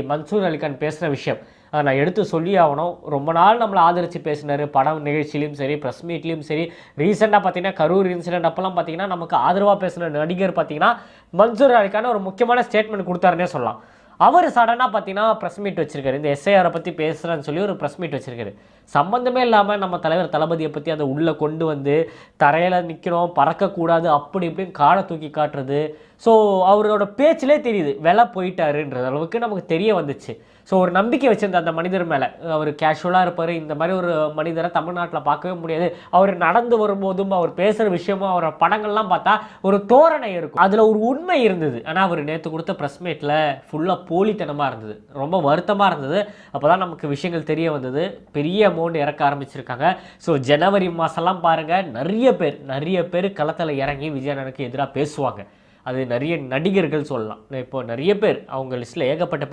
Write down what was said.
மன்சூர் அலிகான் பேசுகிற விஷயம். அதை நான் எடுத்து சொல்லி ஆகணும் ரொம்ப நாள் நம்மளை ஆதரித்து பேசினார். படம் நிகழ்ச்சியிலையும் சரி ப்ரெஸ் மீட்லேயும் சரி. ரீசெண்டாக பார்த்தீங்கன்னா கரூர் இன்சிடென்ட் அப்போல்லாம் பார்த்தீங்கன்னா நமக்கு ஆதரவாக பேசின நடிகர் பார்த்தீங்கன்னா மன்சூர் அலிகான் ஒரு முக்கியமான ஸ்டேட்மெண்ட் கொடுத்தாருன்னே சொல்லலாம். அவர் சடனாக பார்த்தீங்கன்னா ப்ரெஸ் மீட் வச்சிருக்காரு. இந்த எஸ்ஐஆரை பற்றி பேசுகிறேன்னு சொல்லி ஒரு ப்ரெஸ் மீட் வச்சிருக்காரு. சம்மந்தமே இல்லாமல் நம்ம தலைவர் தளபதியை பற்றி அதை உள்ளே கொண்டு வந்து தரையில் நிற்கிறோம் பறக்கக்கூடாது அப்படி இப்படின்னு காலை தூக்கி காட்டுறது ஸோ அவரோட பேச்சிலே தெரியுது விலை போயிட்டாருன்றது அளவுக்கு நமக்கு தெரிய வந்துச்சு. ஸோ ஒரு நம்பிக்கை வச்சிருந்த அந்த மனிதர் மேலே. அவர் கேஷுவலாக இருப்பார். இந்த மாதிரி ஒரு மனிதரை தமிழ்நாட்டில் பார்க்கவே முடியாது. அவர் நடந்து வரும்போதும் அவர் பேசுகிற விஷயமும் அவரோட படங்கள்லாம் பார்த்தா ஒரு தோரணை இருக்கும். அதில் ஒரு உண்மை இருந்தது. ஆனால் அவர் நேற்று கொடுத்த ப்ரெஸ் மீட்டில் ஃபுல்லாக போலித்தனமாக இருந்தது. ரொம்ப வருத்தமாக இருந்தது. அப்போ தான் நமக்கு விஷயங்கள் தெரிய வந்தது. பெரிய அமௌண்ட் இறக்க ஆரம்பிச்சிருக்காங்க. ஸோ ஜனவரி மாதம்லாம் பாருங்கள் நிறைய பேர் நிறைய பேர் களத்தில் இறங்கி விஜயனனுக்கு எதிராக பேசுவாங்க. அது நிறைய நடிகர்கள் சொல்லலாம். இப்போ நிறைய பேர் அவங்க லிஸ்ட்டில் ஏகப்பட்ட பேர்